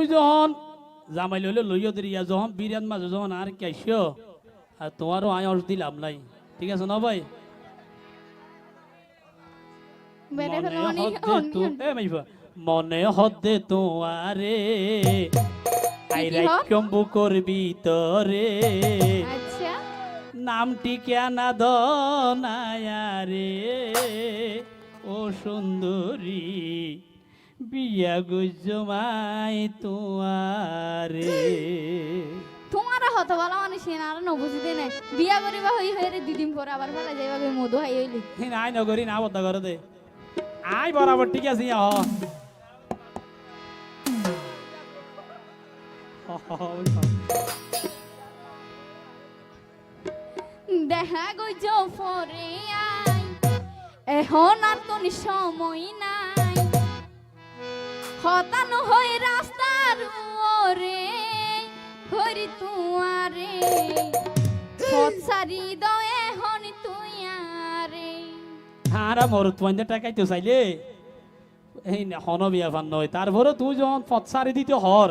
তুই যখন? জামাই লইলে লইয়া দিরিয়া যখন বিরিয়ান মাঝে যখন আর কেসিও আর তোমারও আয়স দিলাম নাই। ঠিক আছে না ভাই? মনে ফেলো অনি তো এ মাইফা হদ্দে তোমারে। আই কি হর? রাইকম বুকর ভিতরে আচ্ছা। নামটি কেনা দনায়ারে ও সুন্দরী বিয়া গুজমাই তোমারে। তোমার হত বলা মানুষ আর বিয়া করিবা হই হই রে দুদিন পরে আবার ফেলা যাইবা মধু হাই হইলি। নগরী না বদ্ধ করে দে। আই বরাবর ঠিক আছে ইয়া হ। দেখা গইজ পরে আই। এখন আর কোন সময় নাই। হতানো হই রাস্তার ওরে হরি তুয়ারে পথ সারি দাও এখন তুই আরে। হারা মর তোমাদের টাকাই তো চাইলে। এই না হন বিয়া ফান নয় তারপরে তুই যখন পথ সারি দিতে হর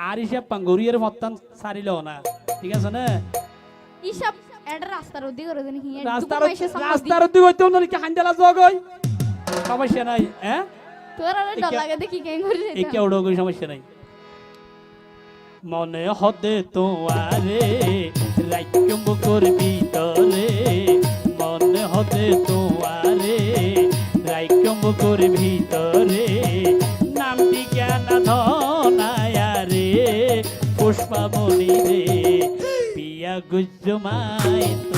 আর হিসেব পাঙ্গুরিয়ের মত্তান সারিল না ঠিক আছে না? ইসব এটা রাস্তার উদ্দি করে দেন রাস্তার রাস্তার তুই হইতে না কি হান্ডালা জগই সমস্যা নাই হ্যাঁ? তোর আর ডর লাগে দেখি কেন করে এই কেউড়ো কই সমস্যা নাই। মনে হদে তোমারে রাইকম বুকুর ভিতরে। মনে হদে তোমারে রাইকম বুকুর ভিতরে। নামটি কেন ধনায়ারে পুষ্পামণি রে। পিয়া গুজমাই তোমারে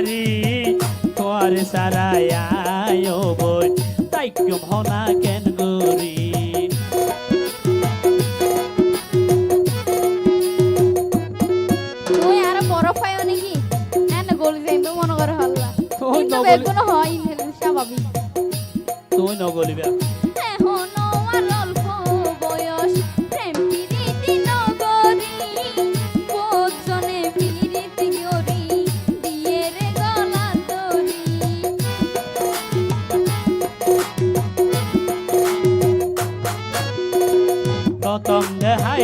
নীলাহারি তোর সারায় বোন তাই কেম হনা কেন গরি তুই আর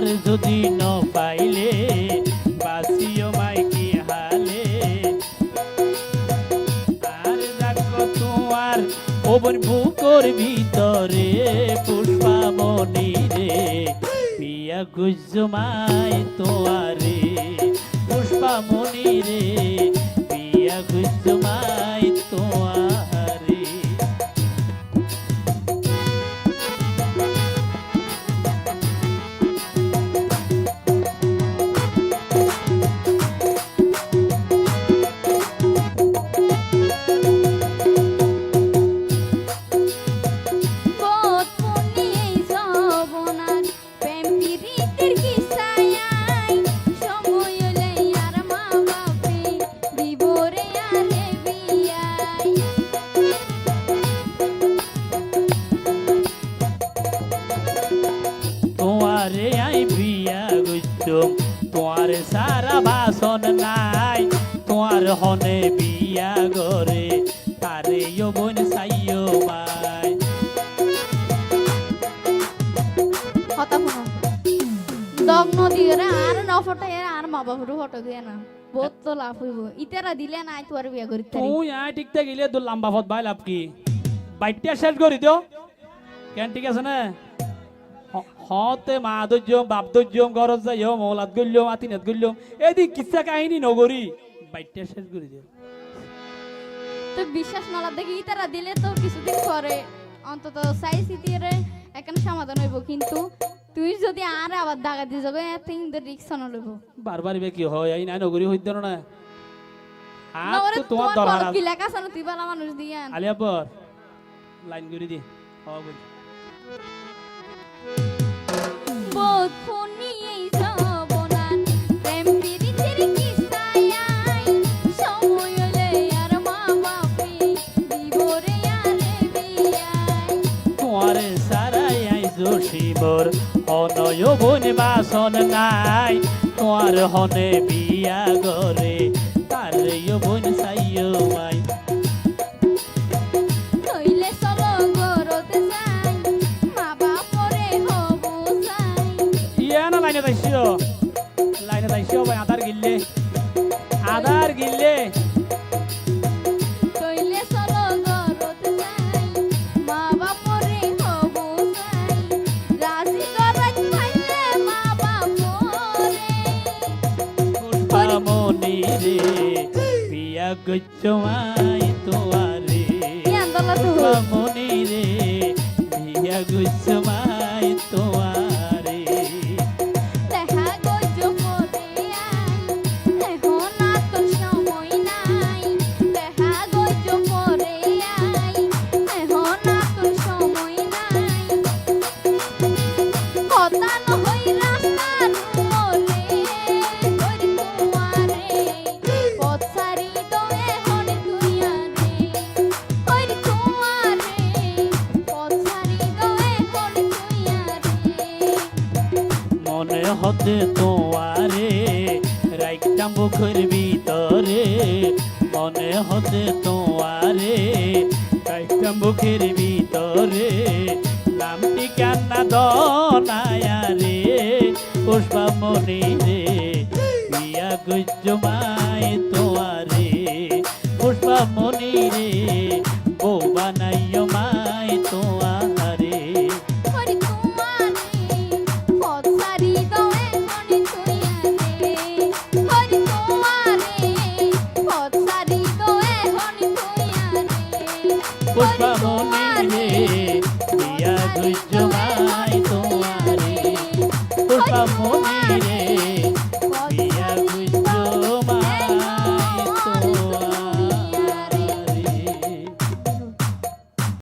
তোমার যদি ন পাইলে বাসিও মাইকি হালে। আর দেখো তোমার ওবর বুকর ভিতরে পুষ্পামণি রে। পিয়া গুজমাই তোয়ারে পুষ্পামণি রে। তোমারে আই বিয়া গুচ্ছুম তোমার সারা বাসন নাই তোমার হনে বিয়া গরে তারে বোন সাইও মাই কথা শুনো। দগ নদীরে আর ন ফটাই আর মা বাবুর ফটো দিয়ে না। বহুত তো লাভ হইব। ইতারা দিলে নাই তোর বিয়া করি তুই আয় ঠিকঠাক গেলে তোর লম্বা পথ ভাই লাভ কি? বাইকটা শেষ করি দিও। কেন ঠিক আছে না? হতে মা দর্যম বাপ দর্যম গরজ যাইও মৌলাদ গল্যম আতিনাত গল্যম। এদি কিচ্ছা কাহিনী নগরী? বাইকটা শেষ করে দিও। তো বিশ্বাস নলা দেখি ইতারা দিলে তো কিছুদিন পরে অন্তত সাই সিটিরে এখানে সমাধান হইব কিন্তু তুই যদি আর আবার দাগা দিয়ে যাবে এতে কিন্তু রিক্স নলইব। বারবার ইবে কি হয়? এই না নগরী হইত না নরে তো তোমার দরকার কি লেখা আছে না তুই বালা মানুষ দিয়ান আলিয়া পর লাইন করে দি। হওয়া বল। মোর অনয় বন বাসন নাই। তোমার হনে বিয়া গরে বিয়া গচ্ছ মাই তোয়ারে পুষ্পামণি রে বিয়া গচ্ছ মাই তোয়ারে তোয়ারে রাইকটা মুখের ভিতরে, মনে হতে তোয়ারে রাইকটা মুখের ভিতরে। নামটি কান্না দনায়ারে পুষ্পামণি রে বিয়া গুজ্জ জানে দিয়া দুইজন